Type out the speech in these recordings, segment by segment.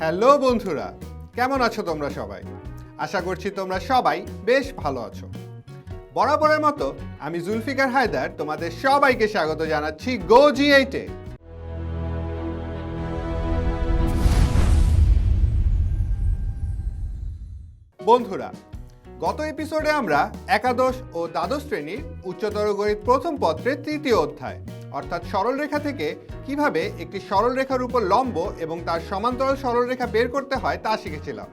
Hello বন্ধুরা, কেমন আছো তোমরা সবাই? আশা করছি তোমরা সবাই বেশ ভালো আছো। বরাবরের মতো আমি জুলফিকার হায়দার তোমাদের সবাইকে স্বাগত জানাচ্ছি গো জি এইটে বন্ধুরা, গত এপিসোডে আমরা একাদশ ও দ্বাদশ শ্রেণির উচ্চতর গণিত প্রথম পত্রের তৃতীয় অধ্যায়, অর্থাৎ সরলরেখা থেকে কীভাবে একটি সরলরেখার উপর লম্ব এবং তার সমান্তরাল সরলরেখা বের করতে হয় তা শিখেছিলাম।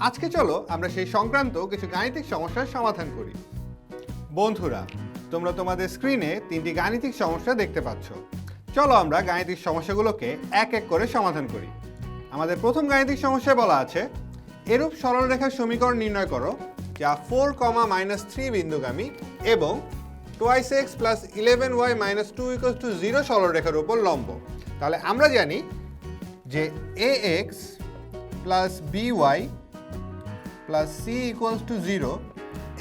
আজকে চলো আমরা সেই সংক্রান্ত কিছু গাণিতিক সমস্যার সমাধান করি। বন্ধুরা, তোমরা তোমাদের স্ক্রিনে তিনটি গাণিতিক সমস্যা দেখতে পাচ্ছ। চলো আমরা গাণিতিক সমস্যাগুলোকে এক এক করে সমাধান করি। আমাদের প্রথম গাণিতিক সমস্যায় বলা আছে এরূপ সরলরেখার সমীকরণ নির্ণয় করো, যা ফোর কমা মাইনাস থ্রি বিন্দুগামী এবং twice X plus eleven Y minus two equals to zero সরলরেখার উপর লম্ব। তাহলে আমরা জানি যে A X plus B Y plus C equals to zero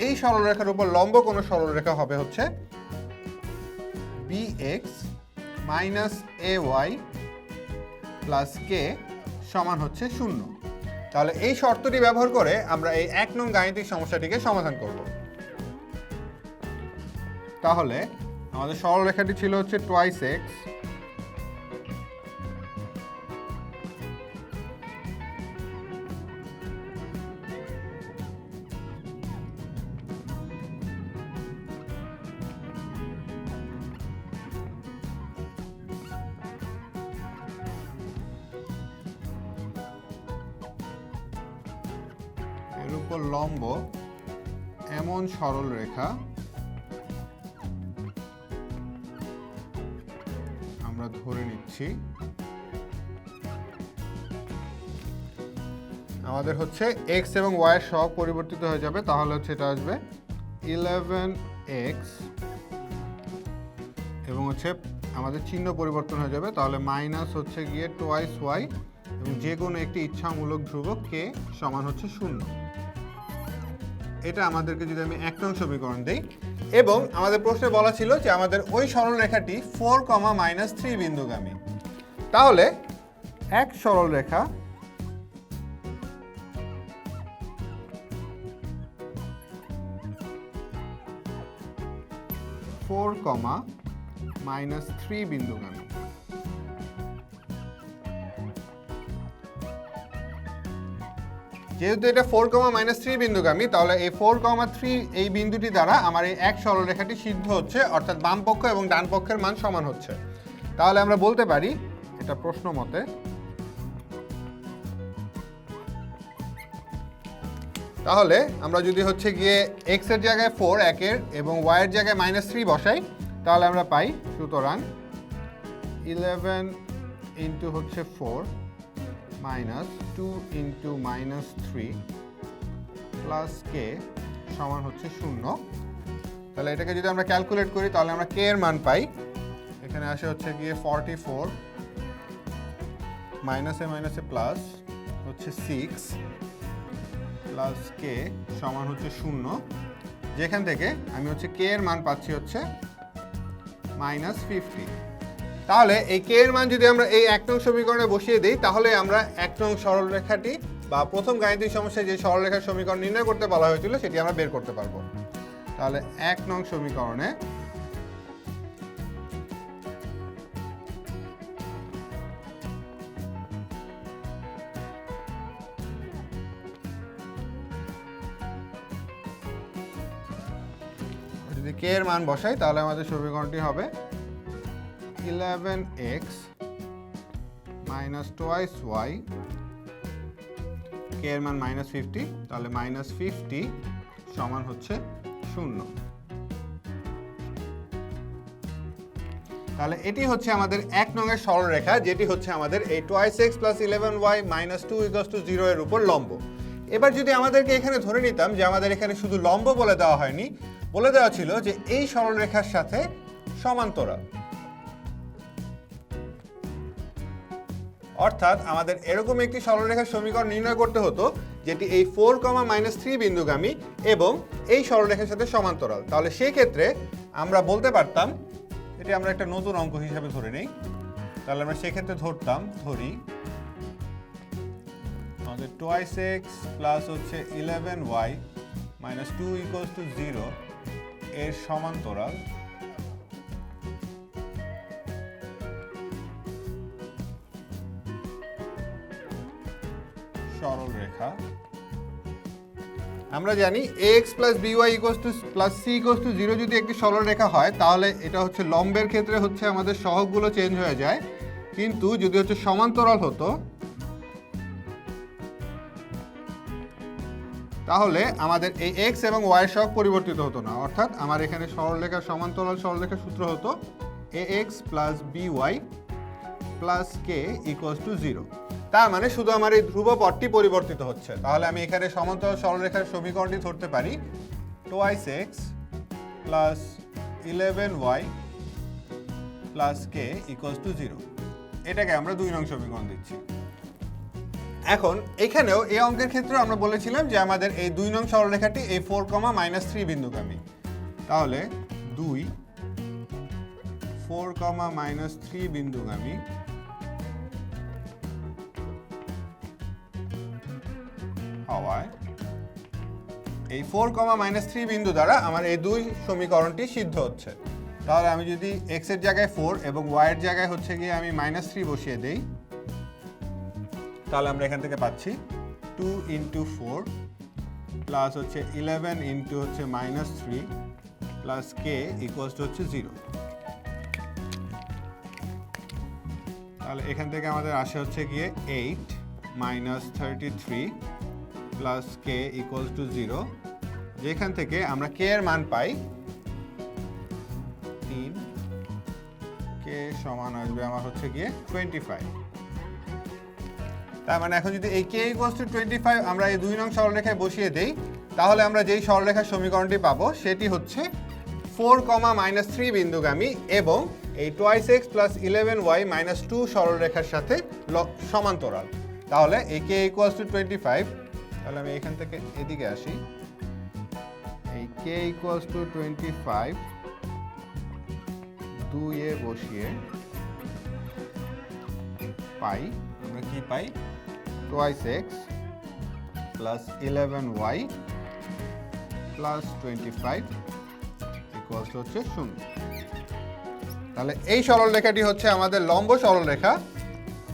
এই সরলরেখার উপর লম্ব কোনো সরলরেখা হবে হচ্ছে B X minus A Y plus K সমান হচ্ছে শূন্য। তাহলে এই শর্তটি ব্যবহার করে আমরা এই এক নং গাণিতিক সমস্যাটিকে সমাধান করব। তাহলে আমাদের সরলরেখাটি ছিল হচ্ছে টোয়াইস এক্স এর উপর লম্ব, এমন সরল রেখা। আমরা ধরে নিচ্ছি। আমাদের হচ্ছে এক্স এবং ওয়াই সব পরিবর্তিত হয়ে যাবে, তাহলে হচ্ছে এটা আসবে ইলেভেন এক্স এবং হচ্ছে আমাদের চিহ্ন পরিবর্তন হয়ে যাবে, তাহলে মাইনাস হচ্ছে গিয়ে টোয়াইস ওয়াই এবং যে কোনো একটি ইচ্ছামূলক ধ্রুবক কে সমান হচ্ছে শূন্য। এটা আমাদেরকে যদি আমি এক নং সমীকরণ দেই, এবং আমাদের প্রশ্নে বলা ছিল যে আমাদের ওই সরল রেখাটি ফোর কমা মাইনাস থ্রি বিন্দুগামী। তাহলে এক সরল রেখা ফোর কমা মাইনাস থ্রি বিন্দুগামী। যেহেতু এটা ফোর কমা মাইনাস থ্রি বিন্দুগামী, তাহলে এই ফোর কমা থ্রি এই বিন্দুটি দ্বারা আমার এই এক সরলরেখাটি সিদ্ধ হচ্ছে, অর্থাৎ বাম পক্ষ এবং ডান পক্ষের মান সমান হচ্ছে। তাহলে আমরা বলতে পারি, এটা প্রশ্ন মতে, তাহলে আমরা যদি হচ্ছে গিয়ে এক্সের জায়গায় ফোর একের এবং ওয়াই এর জায়গায় মাইনাস থ্রি বসাই, তাহলে আমরা পাই, সুতরাং ইলেভেন ইন্টু হচ্ছে four minus two into minus three plus K সমান হচ্ছে শূন্য। তাহলে এটাকে যদি আমরা ক্যালকুলেট করি, তাহলে আমরা কে এর মান পাই? এখানে আসে হচ্ছে গিয়ে ফর্টি ফোর মাইনাসে মাইনাসে প্লাস হচ্ছে সিক্স প্লাস কে সমান হচ্ছে শূন্য। যেখান থেকে আমি হচ্ছে কে এর মান পাচ্ছি হচ্ছে মাইনাস ফিফটি। তাহলে এই কে এর মান যদি আমরা এই এক নং সমীকরণে বসিয়ে দিই, তাহলে আমরা এক নং সরলরেখাটি বা প্রথম গাণিতিক সমস্যায় যে সরলরেখার সমীকরণ নির্ণয় করতে বলা হয়েছিল, সেটি আমরা বের করতে পারব। তাহলে এক নং সমীকরণে যদি কে এর মান বসাই, তাহলে আমাদের সমীকরণটি হবে eleven X minus twice Y K এর মান মাইনাস ফিফটি তাহলে মাইনাস ফিফটি সমান হচ্ছে শূন্য। তাহলে এটি হচ্ছে আমাদের এক নঙের সরলরেখা যেটি হচ্ছে আমাদের এই twice X plus eleven Y minus two equals to zero এর উপর লম্ব। এবার যদি আমাদেরকে এখানে ধরে নিতাম যে আমাদের এখানে শুধু লম্ব বলে দেওয়া হয়নি, বলে দেওয়া ছিল যে এই সরলরেখার সাথে সমান্তরাল। অর্থাৎ আমাদের এরকম একটি সরলরেখার সমীকরণ নির্ণয় করতে হতো, যেটি এই ফোর কমা মাইনাস থ্রি বিন্দুগামী এবং এই সরলরেখার সাথে সমান্তরাল। তাহলে সেই ক্ষেত্রে আমরা বলতে পারতাম, এটি আমরা একটা নতুন অঙ্ক হিসাবে ধরে নেই, তাহলে আমরা সেক্ষেত্রে ধরতাম, ধরি, আমাদের টোয়াইস এক্স প্লাস হচ্ছে eleven Y minus two equals to zero এর সমান্তরাল। রেখা আমরা জানি X plus B Y equals to plus C equals to zero যদি একটি সরল রেখা হয়, তাহলে এটা হচ্ছে লম্বের ক্ষেত্রে হচ্ছে আমাদের সহগগুলো চেঞ্জ হয়ে যায়। কিন্তু যদি হচ্ছে সমান্তরাল হতো, তাহলে আমাদের এই এক্স এবং ওয়াই সহগ পরিবর্তিত হতো না। অর্থাৎ আমার এখানে সরলরেখার সমান্তরাল সরলরেখার সূত্র হতো A X plus B Y plus K equals to zero তার মানে শুধু আমার এই ধ্রুব পদটি পরিবর্তিত হচ্ছে। তাহলে আমি এখানে সমান্তরাল সরলরেখার সমীকরণটি ধরতে পারি। Twice X plus eleven Y plus K equals to zero এটাকে আমরা দুই নং সমীকরণ দিচ্ছি। এখন এখানেও এই অঙ্কের ক্ষেত্রে আমরা বলেছিলাম যে আমাদের এই দুই নং সরলরেখাটি এই ফোর কমা মাইনাস থ্রি বিন্দুগামী। তাহলে দুই ফোর কমা মাইনাস থ্রি বিন্দুগামী হওয়ায় এই ফোর কমা মাইনাস থ্রি বিন্দু দ্বারা আমার এই দুই সমীকরণটি সিদ্ধ হচ্ছে। তাহলে আমি যদি এক্সের জায়গায় ফোর এবং ওয়াই এর জায়গায় হচ্ছে গিয়ে আমি মাইনাস থ্রি বসিয়ে দেই, তাহলে আমরা এখান থেকে পাচ্ছি টু ইন্টু ফোর প্লাস হচ্ছে ইলেভেন ইন্টু হচ্ছে minus three plus K equals to হচ্ছে জিরো তাহলে এখান থেকে আমাদের আসে হচ্ছে গিয়ে eight minus thirty three plus K equals to zero যেখান থেকে আমরা কে এর মান পাই তিন কে সমান আসবে আমার হচ্ছে গিয়ে টোয়েন্টি ফাইভ তার মানে এখন যদি এই K equals to twenty five আমরা এই দুই নং সরলরেখায় বসিয়ে দেই, তাহলে আমরা যেই সরলরেখার সমীকরণটি পাবো সেটি হচ্ছে ফোর কমা মাইনাস থ্রি বিন্দুগামী এবং এই twice X plus eleven Y minus two সরলরেখার সাথে সমান্তরাল। তাহলে এই K equals to twenty five তাহলে আমি এখান থেকে এদিকে আসি। এই K equals to twenty five দুইয়ে বসিয়ে পাই। আমরা কি পাই? Twice X plus eleven Y plus twenty five equals হচ্ছে শূন্য। তাহলে এই সরলরেখাটি হচ্ছে আমাদের লম্ব সরলরেখা।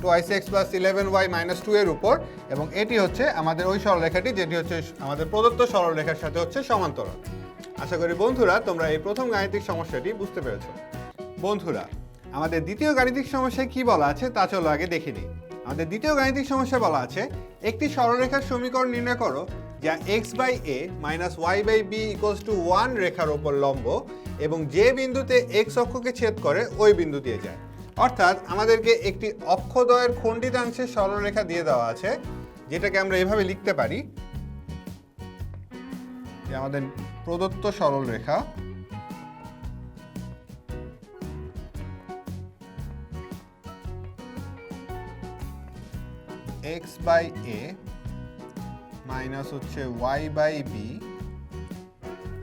Twice X plus eleven Y minus two এর উপর, এবং এটি হচ্ছে আমাদের ওই সরলরেখাটি, যেটি হচ্ছে আমাদের প্রদত্ত সরলরেখার সাথে হচ্ছে সমান্তরাল। আশা করি বন্ধুরা, তোমরা এই প্রথম গাণিতিক সমস্যাটি বুঝতে পেরেছ। বন্ধুরা, আমাদের দ্বিতীয় গাণিতিক সমস্যায় কি বলা আছে তা চলো আগে দেখে নিই। আমাদের দ্বিতীয় গাণিতিক সমস্যা বলা আছে, একটি সরলরেখার সমীকরণ নির্ণয় করো, যা X by A minus Y by B equals to one রেখার ওপর লম্ব, এবং যে বিন্দুতে এক্স অক্ষকে ছেদ করে ওই বিন্দু দিয়ে যায়। অর্থাৎ আমাদেরকে একটি অক্ষদ্বয়ের খণ্ডিতাংশের সরলরেখা দিয়ে দেওয়া আছে, যেটাকে আমরা এভাবে লিখতে পারি। যে আমাদের প্রদত্ত সরলরেখা। এক্স বাই এ মাইনাস হচ্ছে Y by B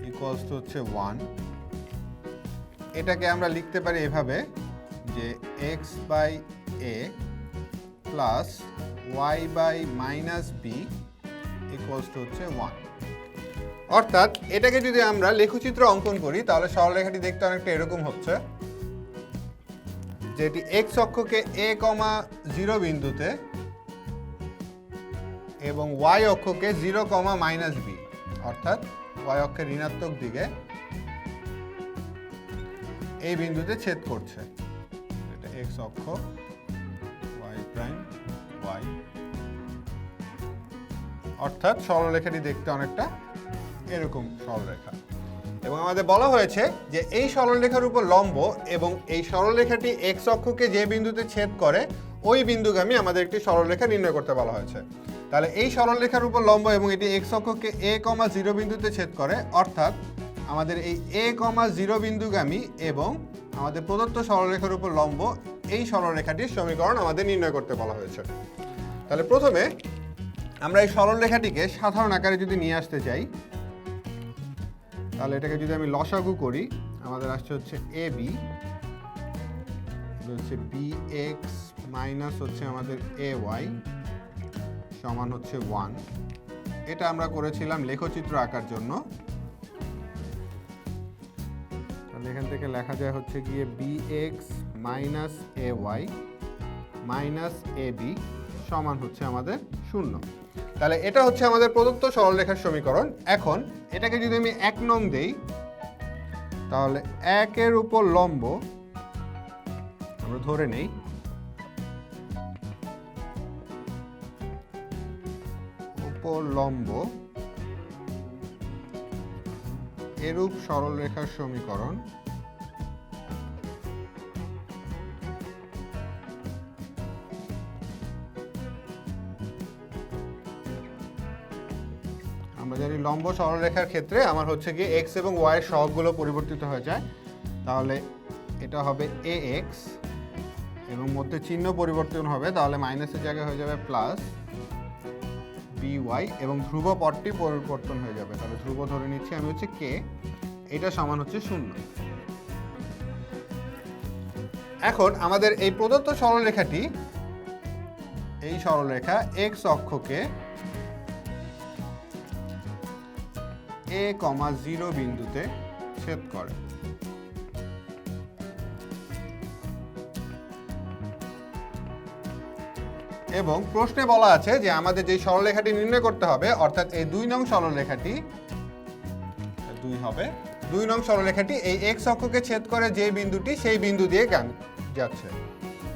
equals to হচ্ছে ওয়ান। এটাকে আমরা লিখতে পারি এভাবে। যে X by A plus Y by minus B equals to হচ্ছে ওয়ান অর্থাৎ এটাকে যদি আমরা লেখচিত্র অঙ্কন করি, তাহলে সরলরেখাটি দেখতে অনেকটা এরকম হচ্ছে, যেটি এক্স অক্ষকে এ কমা জিরো বিন্দুতে এবং ওয়াই অক্ষকে জিরো কমা মাইনাস বি অর্থাৎ ওয়াই অক্ষের ঋণাত্মক দিকে এই বিন্দুতে ছেদ করছে। এক্স অক্ষ ওয়াই প্রাইম ওয়াই অর্থাৎ সরলরেখাটি দেখতে অনেকটা এরকম সরলরেখা। এবং আমাদের বলা হয়েছে যে এই সরলরেখার উপর লম্ব এবং এই সরলরেখাটি এক্স অক্ষকে যে বিন্দুতে ছেদ করে, ওই বিন্দুগামী আমাদের একটি সরলরেখা নির্ণয় করতে বলা হয়েছে। তাহলে এই সরলরেখার উপর লম্ব এবং এটি এক্স অক্ষকে এ কমা জিরো বিন্দুতে ছেদ করে, অর্থাৎ আমাদের এই এ কমা জিরো বিন্দুগামী এবং আমাদের প্রদত্ত সরলরেখার উপর লম্ব, এই সরলরেখাটির সমীকরণ আমাদের নির্ণয় করতে বলা হয়েছে। তাহলে প্রথমে আমরা এই সরলরেখাটিকে সাধারণ আকারে যদি নিয়ে আসতে চাই, তাহলে এটাকে যদি আমি লসাগু করি, আমাদের আসছে হচ্ছে এ বি হচ্ছে বি এক্স মাইনাস হচ্ছে আমাদের এ ওয়াই সমান হচ্ছে ওয়ান এটা আমরা করেছিলাম লেখচিত্র আঁকার জন্য। তাহলে এখান থেকে লেখা যায় হচ্ছে গিয়ে B X minus A Y minus A B সমান হচ্ছে আমাদের শূন্য। তাহলে এটা হচ্ছে আমাদের প্রদত্ত সরলরেখার সমীকরণ। এখন এটাকে যদি আমি এক নং দেই, তাহলে একের উপর লম্ব আমরা ধরে নেই। উপর লম্ব এরূপ সরলরেখার সমীকরণ। আমরা জানি লম্ব সরলরেখার ক্ষেত্রে আমার হচ্ছে গিয়ে এক্স এবং ওয়াই এর সহগগুলো পরিবর্তিত হয়ে যায়। তাহলে এটা হবে এ এক্স এবং মধ্যে চিহ্ন পরিবর্তন হবে, তাহলে মাইনাসের জায়গায় হয়ে যাবে প্লাস বি ওয়াই এবং ধ্রুব পদটি পরিবর্তন হয়ে যাবে। তাহলে ধ্রুব ধরে নিচ্ছি, আমি হচ্ছে কে এটা সমান হচ্ছে শূন্য। এখন আমাদের এই প্রদত্ত সরলরেখাটি, এই সরলরেখা এক্স অক্ষকে এ কমা, জিরো বিন্দুতে ছেদ করে। এবং প্রশ্নে বলা আছে যে আমাদের যে সরলরেখাটি নির্ণয় করতে হবে, অর্থাৎ এই দুই নং সরলরেখাটি, দুই হবে, দুই নং সরলরেখাটি এই এক্স অক্ষকে ছেদ করে যে বিন্দুটি সেই বিন্দু দিয়ে যাচ্ছে।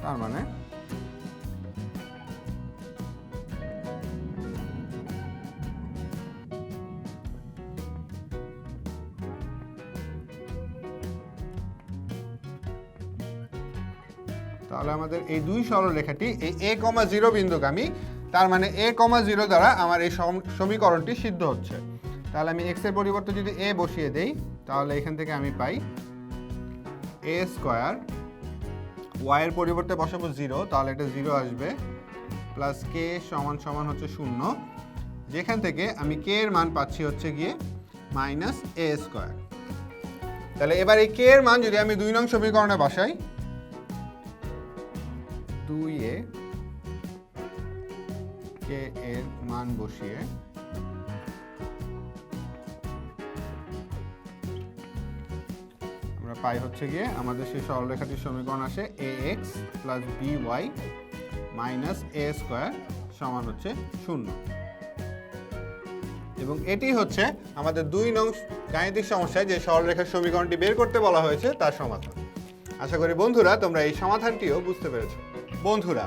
তার মানে তাহলে আমাদের এই দুই সরলরেখাটি এই এ কমা জিরো বিন্দুগামী, তার মানে এ কমা জিরো দ্বারা আমার এই সম- সমীকরণটি সিদ্ধ হচ্ছে। তাহলে আমি এক্সের পরিবর্তে যদি এ বসিয়ে দেই, তাহলে এখান থেকে আমি পাই এ স্কোয়ার ওয়াই এর পরিবর্তে বসাবো জিরো তাহলে এটা জিরো আসবে প্লাস কে সমান সমান হচ্ছে শূন্য। যেখান থেকে আমি কে এর মান পাচ্ছি হচ্ছে গিয়ে মাইনাস এ স্কোয়ার তাহলে এবার এই কে এর মান যদি আমি দুই নং সমীকরণে বসাই দুই এ কে এর মান বসিয়ে আমরা পাই হচ্ছে গিয়ে আমাদের সেই সরলরেখাটির সমীকরণ আসে A X plus B Y minus A square সমান হচ্ছে শূন্য। এবং এটি হচ্ছে আমাদের দুই নং গাণিতিক সমস্যায় যে সরলরেখার সমীকরণটি বের করতে বলা হয়েছে তার সমাধান। আশা করি বন্ধুরা তোমরা এই সমাধানটিও বুঝতে পেরেছ। বন্ধুরা,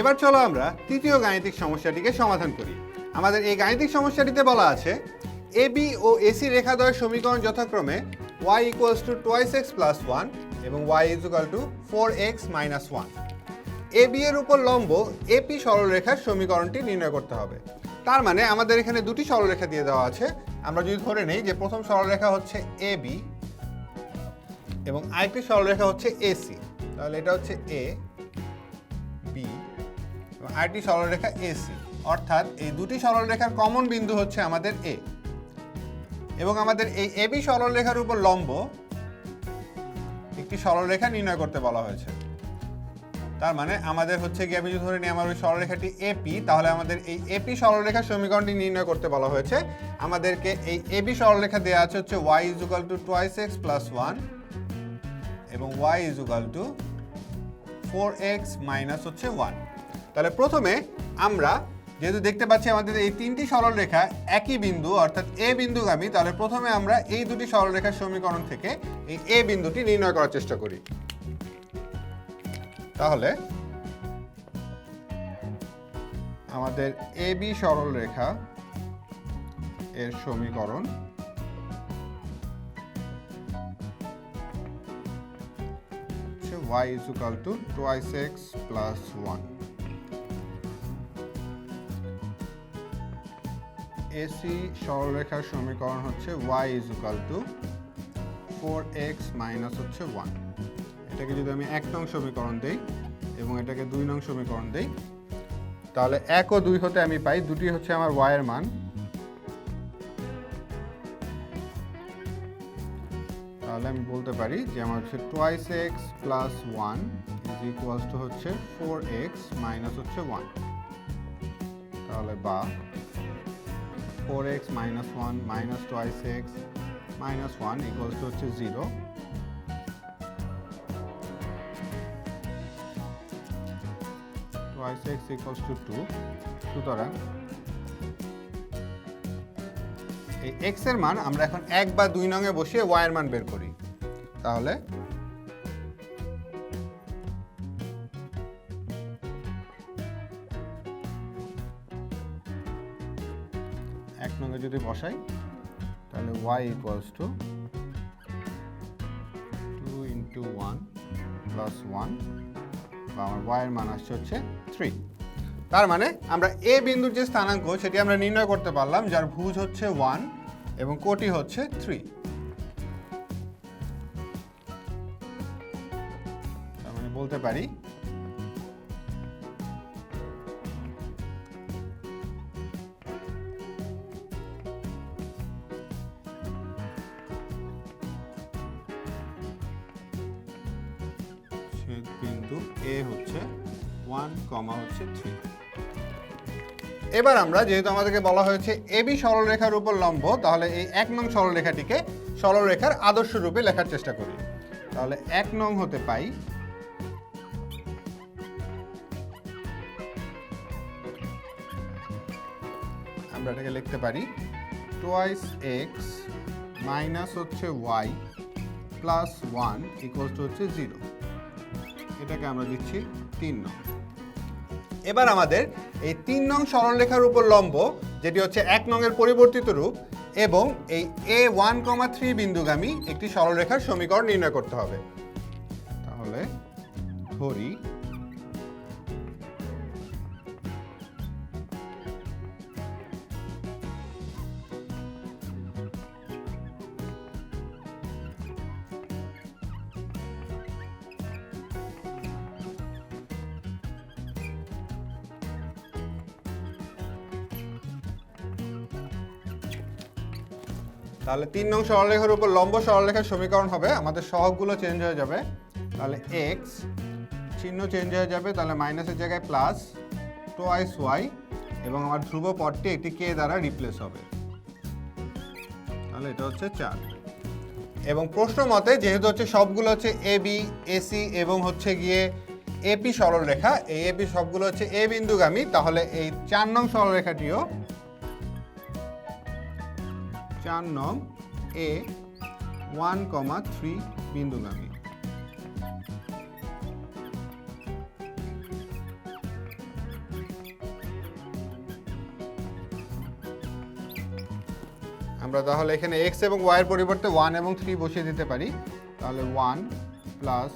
এবার চলো আমরা তৃতীয় গাণিতিক সমস্যাটিকে সমাধান করি। আমাদের এই গাণিতিক সমস্যাটিতে বলা আছে এ বি ও এসি রেখাদ্বয়ের সমীকরণ যথাক্রমে Y equals to twice X plus one এবং Y is equal to four X minus one A B এর উপর লম্ব এপি সরলরেখার সমীকরণটি নির্ণয় করতে হবে। তার মানে আমাদের এখানে দুটি সরলরেখা দিয়ে দেওয়া আছে। আমরা যদি ধরে নেই যে প্রথম সরলরেখা হচ্ছে এ বি এবং আরেকটি সরলরেখা হচ্ছে এসি তাহলে এটা হচ্ছে এ আরেকটি সরলরেখা এসি। অর্থাৎ এই দুটি সরলরেখার কমন বিন্দু হচ্ছে আমাদের এ এবং আমাদের এই এবি সরলরেখার উপর লম্ব একটি সরলরেখা নির্ণয় করতে বলা হয়েছে। তার মানে আমাদের হচ্ছে কি আমি যদি ধরে নিই আমার ওই সরলরেখাটি এপি তাহলে আমাদের এই এপি সরলরেখার সমীকরণটি নির্ণয় করতে বলা হয়েছে। আমাদেরকে এই এবি সরলরেখা দেওয়া আছে হচ্ছে Y is equal to twice X plus one এবং Y is equal to four X minus হচ্ছে ওয়ান তাহলে প্রথমে আমরা যেহেতু দেখতে পাচ্ছি আমাদের এই তিনটি সরলরেখা একই বিন্দু, অর্থাৎ এ বিন্দুগামী, তাহলে প্রথমে আমরা এই দুটি সরলরেখার সমীকরণ থেকে এই এ বিন্দুটি নির্ণয় করার চেষ্টা করি। তাহলে আমাদের এ বি সরলরেখা এর সমীকরণ y is equal to twice x plus 1 AC সরলরেখার সমীকরণ হচ্ছে y is equal to 4x minus হচ্ছে ওয়ান এটাকে যদি আমি এক নং সমীকরণ দেই এবং এটাকে দুই নং সমীকরণ দেই, তাহলে এক ও দুই হতে আমি পাই, দুটি হচ্ছে আমার ওয়াইয়ের মান। তাহলে আমি বলতে পারি যে আমার হচ্ছে twice X plus one is equals to হচ্ছে ফোর এক্স মাইনাস হচ্ছে ওয়ান তাহলে বা four X minus one minus twice X minus one equals to হচ্ছে zero twice X equals to two সুতরাং এই এক্সের মান আমরা এখন এক বা দুই নঙে বসিয়ে ওয়াই এর মান বের করি। তাহলে বসাই, তাহলে Y equals to two into one plus one বা আমার ওয়াই এর মান আসছে হচ্ছে থ্রি তার মানে আমরা এ বিন্দুর যে স্থানাঙ্ক, সেটি আমরা নির্ণয় করতে পারলাম, যার ভুজ হচ্ছে ওয়ান এবং কোটি হচ্ছে থ্রি তার মানে বলতে পারি এবার আমরা যেহেতু আমাদেরকে বলা হয়েছে এবি সরলরেখার উপর লম্ব, তাহলে এই এক নং সরলরেখাটিকে সরলরেখার আদর্শ রূপে লেখার চেষ্টা করি। তাহলে এক নং হতে পাই আমরা এটাকে লিখতে পারি টোয়াইস এক্স মাইনাস হচ্ছে Y plus one equals to হচ্ছে জিরো এটাকে আমরা দিচ্ছি তিন নং। এবার আমাদের এই তিন নং সরলরেখার উপর লম্ব, যেটি হচ্ছে এক নংয়ের পরিবর্তিত রূপ, এবং এই এ ওয়ান কমা থ্রি বিন্দুগামী একটি সরলরেখার সমীকরণ নির্ণয় করতে হবে। তাহলে ধরি তাহলে তিন নং সরলরেখার উপর লম্ব সরলরেখার সমীকরণ হবে, আমাদের সহগগুলো চেঞ্জ হয়ে যাবে। তাহলে এক্স চিহ্ন চেঞ্জ হয়ে যাবে, তাহলে মাইনাসের জায়গায় প্লাস টোয়াইস ওয়াই এবং আমার ধ্রুব পদটি একটি কে দ্বারা রিপ্লেস হবে। তাহলে এটা হচ্ছে চার। এবং প্রশ্ন মতে, যেহেতু হচ্ছে সবগুলো হচ্ছে এ বি এসি এবং হচ্ছে গিয়ে এপি সরলরেখা, এই এপি সবগুলো হচ্ছে এ বিন্দুগামী, তাহলে এই চার নং সরলরেখাটিও চার নং এ ওয়ান কমা থ্রি বিন্দুগামী আমরা তাহলে এখানে এক্স এবং ওয়াই এর পরিবর্তে ওয়ান এবং থ্রি বসিয়ে দিতে পারি। তাহলে one plus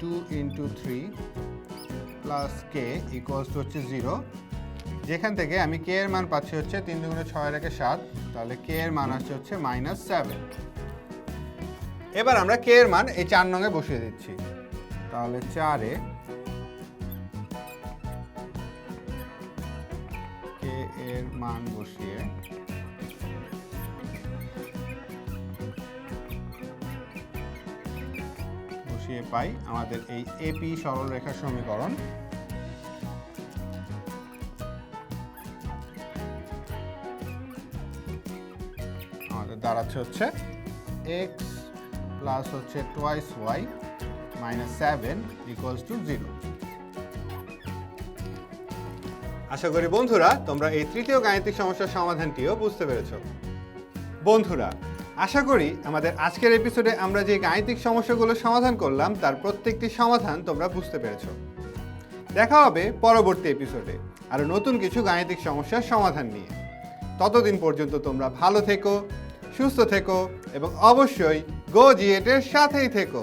two into three plus K equals to হচ্ছে জিরো যেখান থেকে আমি কে এর মান পাচ্ছি হচ্ছে তিন দুগুণে ছয় রেখে সাত, তাহলে কে এর মান আসছে হচ্ছে মাইনাস সেভেন এবার আমরা কে এর মান এই চার নঙে বসিয়ে দিচ্ছি। তাহলে চারে কে এর মান বসিয়ে বসিয়ে পাই আমাদের এই এপি সরলরেখার সমীকরণ। দাঁড়াচ্ছে হচ্ছে এক্স প্লাস হচ্ছে twice Y minus seven equals to zero আশা করি বন্ধুরা, তোমরা এই তৃতীয় গাণিতিক সমস্যার সমাধানটিও বুঝতে পেরেছ। বন্ধুরা, আশা করি আমাদের আজকের এপিসোডে আমরা যে গাণিতিক সমস্যাগুলো সমাধান করলাম, তার প্রত্যেকটি সমাধান তোমরা বুঝতে পেরেছ। দেখা হবে পরবর্তী এপিসোডে আরও নতুন কিছু গাণিতিক সমস্যার সমাধান নিয়ে। ততদিন পর্যন্ত তোমরা ভালো থেকো সুস্থ থেকো এবং অবশ্যই গো জিয়েটের সাথেই থেকো।